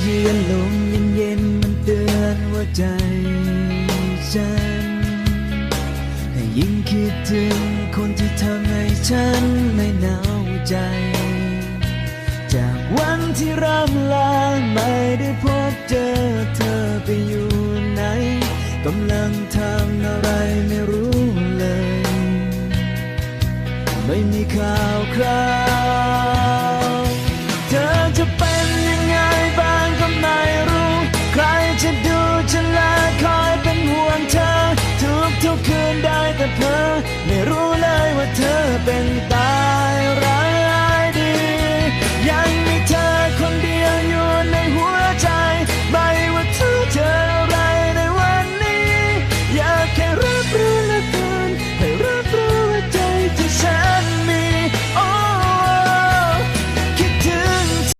เยือนลมเย็นเย็นมันเตือนว่าใจฉันให้ยิ่งคิดถึงคนที่ทำให้ฉันไม่หนาวใจ จากวันที่ร่ำลาไม่ได้พบเจอเธอไปอยู่ไหนกำลังทำอะไรไม่รู้เลย ไม่มีข่าวคราว ไม่รู้